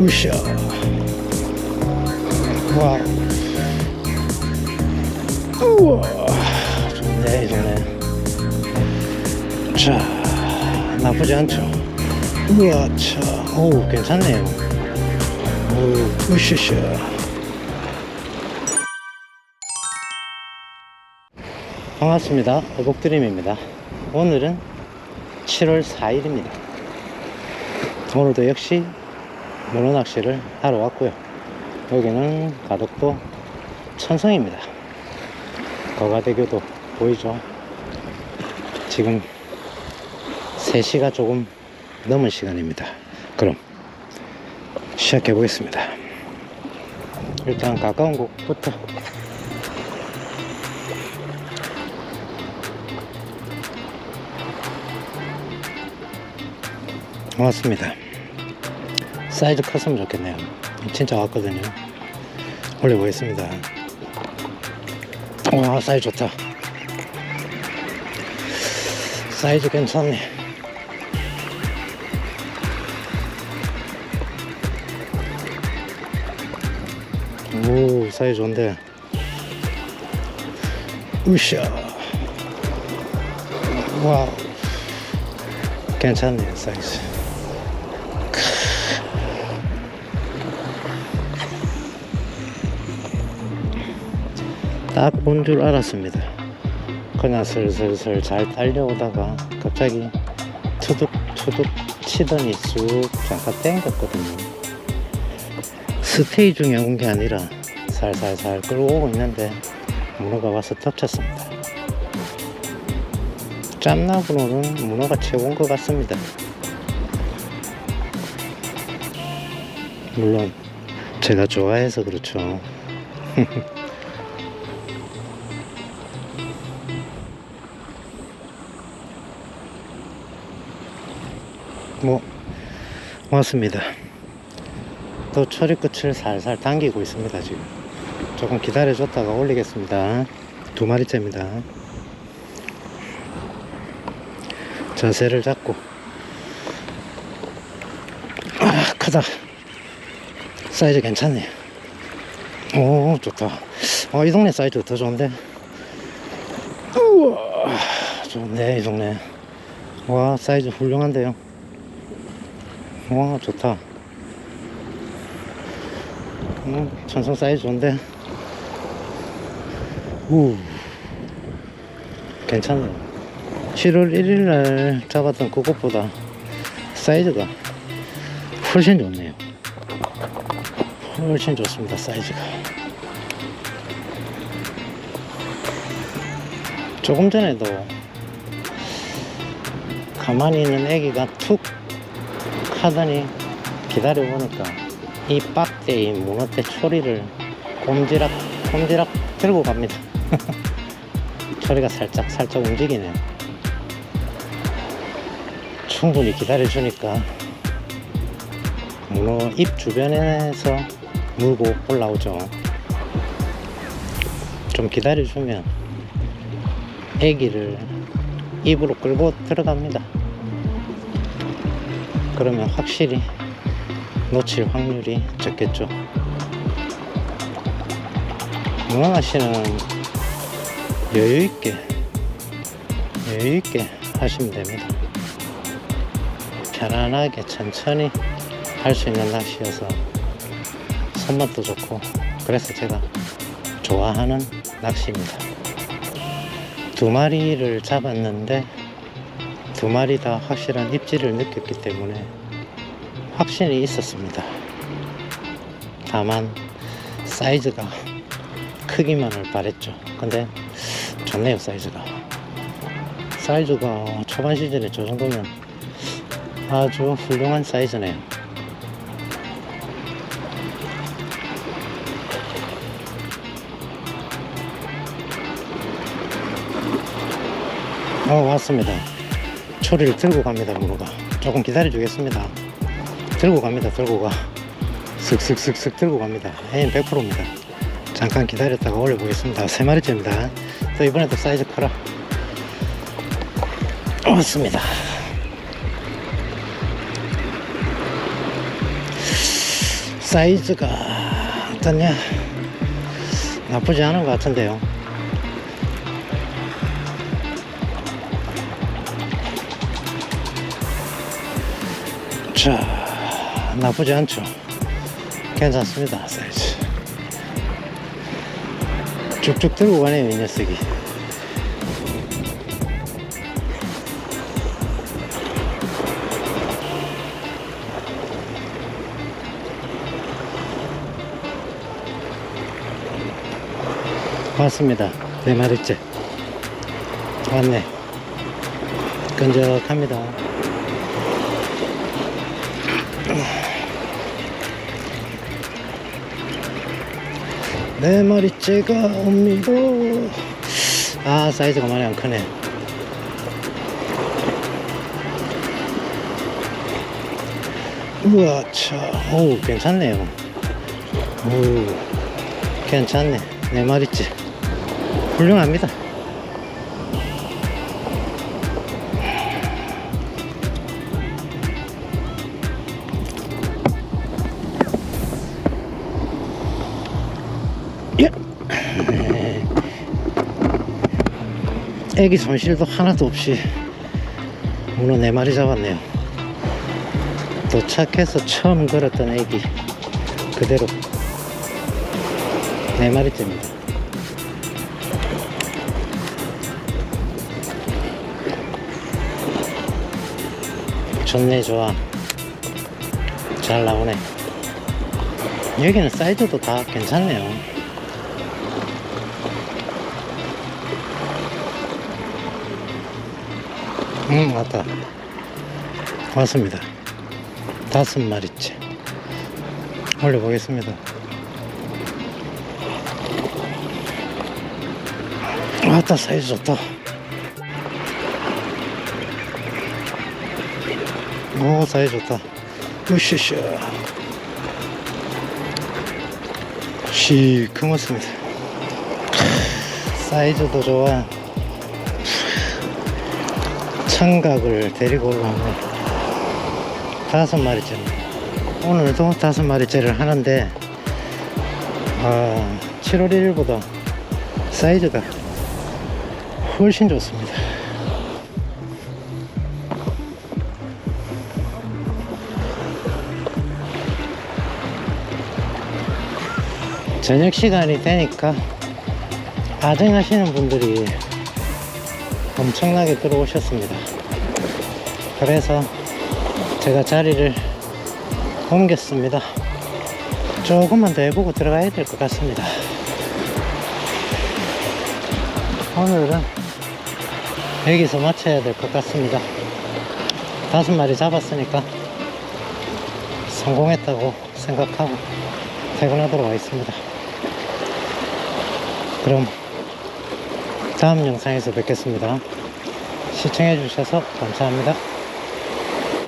으쌰. 와. 우와. 좋네, 좋네. 자, 나쁘지 않죠? 우와, 차. 오, 괜찮네요. 오, 으쌰. 반갑습니다. 어복드림입니다. 오늘은 7월 4일입니다. 오늘도 역시 문어 낚시를 하러 왔고요. 여기는 가덕도 천성입니다. 거가대교도 보이죠? 지금 3시가 조금 넘은 시간입니다. 그럼 시작해 보겠습니다. 일단 가까운 곳부터 왔습니다. 사이즈 컸으면 좋겠네요. 진짜 왔거든요. 올려보겠습니다. 와, 사이즈 좋다. 사이즈 괜찮네. 오, 사이즈 좋은데. 으쌰. 와, 괜찮네요, 사이즈. 딱본줄 알았습니다. 그냥 슬슬슬 잘 달려오다가 갑자기 투둑 투둑 치더니 쑥 잠깐 땡겼거든요. 스테이 중에 온 게 아니라 살살살 끌고 오고 있는데 문어가 와서 덮쳤습니다. 짬나구로는 문어가 최고인 것 같습니다. 물론 제가 좋아해서 그렇죠. 뭐 왔습니다. 또 처리 끝을 살살 당기고 있습니다 지금. 조금 기다려 줬다가 올리겠습니다. 두 마리째입니다. 자세를 잡고 아 크다. 사이즈 괜찮네. 오 좋다. 어, 이 동네 사이즈 더 좋은데. 우와 좋네 이 동네. 와 사이즈 훌륭한데요. 와 좋다. 음, 천성 사이즈 좋은데? 우. 괜찮네 7월 1일날 잡았던 그것보다 사이즈가 훨씬 좋네요. 훨씬 좋습니다 사이즈가. 조금 전에도 가만히 있는 애기가 툭 하더니 기다려보니까 이 빡대의 문어대 초리를 꼼지락 꼼지락 들고 갑니다. 초리가 살짝 살짝 움직이네요. 충분히 기다려주니까 문어 입 주변에서 물고 올라오죠. 좀 기다려주면 애기를 입으로 끌고 들어갑니다 그러면 확실히 놓칠 확률이 적겠죠. 문어낚 씨는 여유있게, 여유있게 하시면 됩니다. 편안하게 천천히 할 수 있는 낚시여서 손맛도 좋고, 그래서 제가 좋아하는 낚시입니다. 두 마리를 잡았는데, 두 마리 다 확실한 입질을 느꼈기 때문에 확신이 있었습니다. 다만 사이즈가 크기만을 바랬죠. 근데 좋네요 사이즈가. 사이즈가 초반 시즌에 저 정도면 아주 훌륭한 사이즈네요. 어 왔습니다. 초리를 들고 갑니다 문어가 조금 기다려 주겠습니다. 들고 갑니다 들고 가. 슥슥슥슥 들고 갑니다. 애인 100%입니다. 잠깐 기다렸다가 올려 보겠습니다. 세 마리째입니다. 또 이번에도 사이즈 커라 왔습니다. 사이즈가 어떠냐? 나쁘지 않은 것 같은데요 자 나쁘지 않죠. 괜찮습니다 사이즈. 쭉쭉 들고 가네요 이 녀석이. 왔습니다. 네 마리째. 왔네. 끈적합니다 네 마리째가 옵니다. 아 사이즈가 많이 안 크네. 우와 차오 괜찮네요. 오 괜찮네. 네 마리째. 훌륭합니다 애기 손실도 하나도 없이 문어 네 마리 잡았네요. 도착해서 처음 걸었던 애기 그대로 네 마리째입니다. 좋네 좋아 잘 나오네 여기는 사이즈도 다 괜찮네요 음 왔다. 왔습니다. 다섯 마리째. 올려보겠습니다. 왔다 사이즈 좋다. 오 사이즈 좋다. 으쌰쌰. 시커멓습니다. 사이즈도 좋아 청각을 데리고 올라오네 다섯 마리째입니다. 오늘도 다섯 마리째를 하는데 아, 7월 1일보다 사이즈가 훨씬 좋습니다. 저녁 시간이 되니까 아쟁하시는 분들이 엄청나게 들어오셨습니다. 그래서 제가 자리를 옮겼습니다. 조금만 더 해보고 들어가야 될 것 같습니다. 오늘은 여기서 마쳐야 될 것 같습니다. 다섯 마리 잡았으니까 성공했다고 생각하고 퇴근하도록 하겠습니다. 그럼 다음 영상에서 뵙겠습니다. 시청해 주셔서 감사합니다.